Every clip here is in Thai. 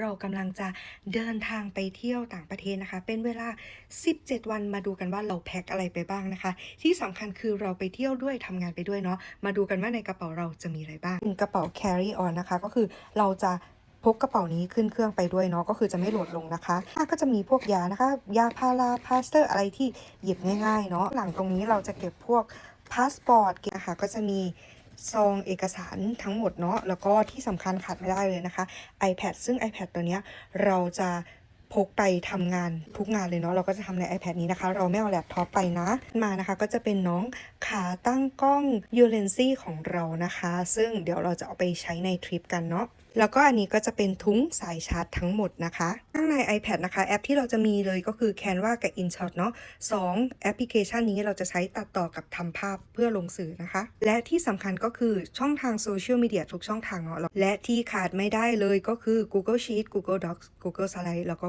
เรากำลังจะเดินทางไปเที่ยวต่างประเทศนะคะ เป็นเวลา 17 วันมาดูกันว่าเราแพ็คอะไรไปบ้างนะคะ ที่สำคัญคือเราไปเที่ยวด้วยทำงานไปด้วยเนาะ มาดูกันว่าในกระเป๋าเราจะมีอะไรบ้างกระเป๋า carry on นะคะ ก็คือเราจะพกกระเป๋านี้ขึ้นเครื่องไปด้วยเนาะก็คือจะไม่โหลดลงนะคะก็จะมีพวกยานะคะ ยาพาราพลาสเตอร์อะไรที่หยิบง่ายๆเนาะหลังตรงนี้เราจะเก็บพวกพาสปอร์ตนะคะก็จะมี ซองเอกสารทั้งหมดเนาะแล้วก็ที่สำคัญขาดไม่ได้เลยนะคะ iPad ซึ่ง iPad ตัวเนี้ยเราจะพกไปทำงานทุกงานเลยเนาะเราก็จะทำใน iPad นี้นะคะ เราไม่เอาแล็ปท็อปไปนะ มานะคะก็จะเป็นน้องขาตั้งกล้อง u l e n c y ของเรานะคะ ซึ่งเดี๋ยวเราจะเอาไปใช้ในทริปกันเนาะ แล้วก็อันนี้ก็จะเป็นทุ้งสายชาร์จทั้งหมดนะคะ ข้างใน iPad นะคะ แอปที่เราจะมีเลยก็คือ Canva กับ InShot เนาะสองแอปพลิเคชันนี้เราจะใช้ตัดต่อกับทำภาพเพื่อลงสื่อนะคะ และที่สำคัญก็คือช่องทางโซเชียลมีเดียทุกช่องทางเนาะและที่ขาดไม่ได้เลยก็คือ Google Sheet Google Docs Google Slide แล้วก็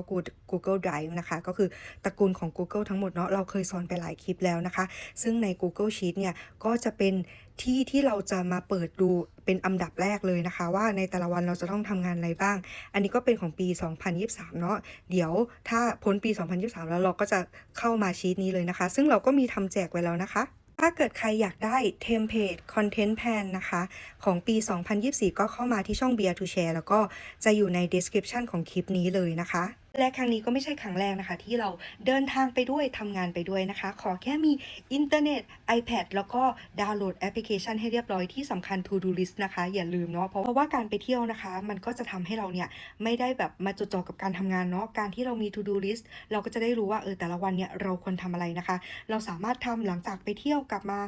Google Drive นะคะ ก็คือตระกูลของ Google ทั้งหมดเนาะเราเคยสอนไปหลายคลิปแล้วนะคะ ซึ่งใน Google Sheet เนี่ยก็จะเป็น ที่ที่เราจะมาเปิดดูเป็นอันดับแรกเลยนะคะ ว่าในแต่ละวันเราจะต้องทำงานอะไรบ้าง อันนี้ก็เป็นของปี 2023 เนาะเดี๋ยวถ้าพ้นปี 2023 แล้วเราก็จะเข้ามาชีตนี้เลยนะคะ ซึ่งเราก็มีทำแจกไว้แล้วนะคะถ้าเกิดใครอยากได้เทมเพลตคอนเทนต์แพนนะคะ ของปี 2024 ก็เข้ามาที่ช่อง Beer to Share แล้วก็จะอยู่ใน description ของคลิปนี้เลยนะคะ และครั้งนี้ก็ไม่ใช่ครั้งแรกนะคะ ที่เราเดินทางไปด้วยทำงานไปด้วยนะคะ ขอแค่มีอินเทอร์เน็ต iPad แล้วก็ดาวน์โหลดแอปพลิเคชันให้เรียบร้อยที่สำคัญ To Do List นะคะ อย่าลืมเนาะเพราะว่าการไปเที่ยวนะคะ มันก็จะทำให้เราเนี่ยไม่ได้แบบมาจดจ่อกับการทำงานเนาะการที่เรามี To Do List เราก็จะได้รู้ว่าเออแต่ละวันเนี่ยเราควรทำอะไรนะคะ เราสามารถทำหลังจากไปเที่ยวกลับมา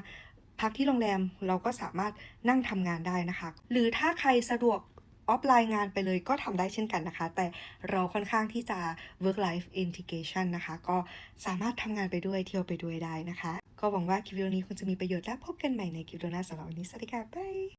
พักที่โรงแรมเราก็สามารถนั่งทำงานได้นะคะ หรือถ้าใครสะดวก ออฟไลน์งานไปเลยก็ทำได้เช่นกันนะคะ แต่เราค่อนข้างที่จะ work life integration นะคะ ก็สามารถทำงานไปด้วยเที่ยวไปด้วยได้นะคะ ก็หวังว่าคลิปวิดีโอนี้คงจะมีประโยชน์และพบกันใหม่ในคลิปวิดีโอหน้าสำหรับวันนี้สวัสดีค่ะบ๊าย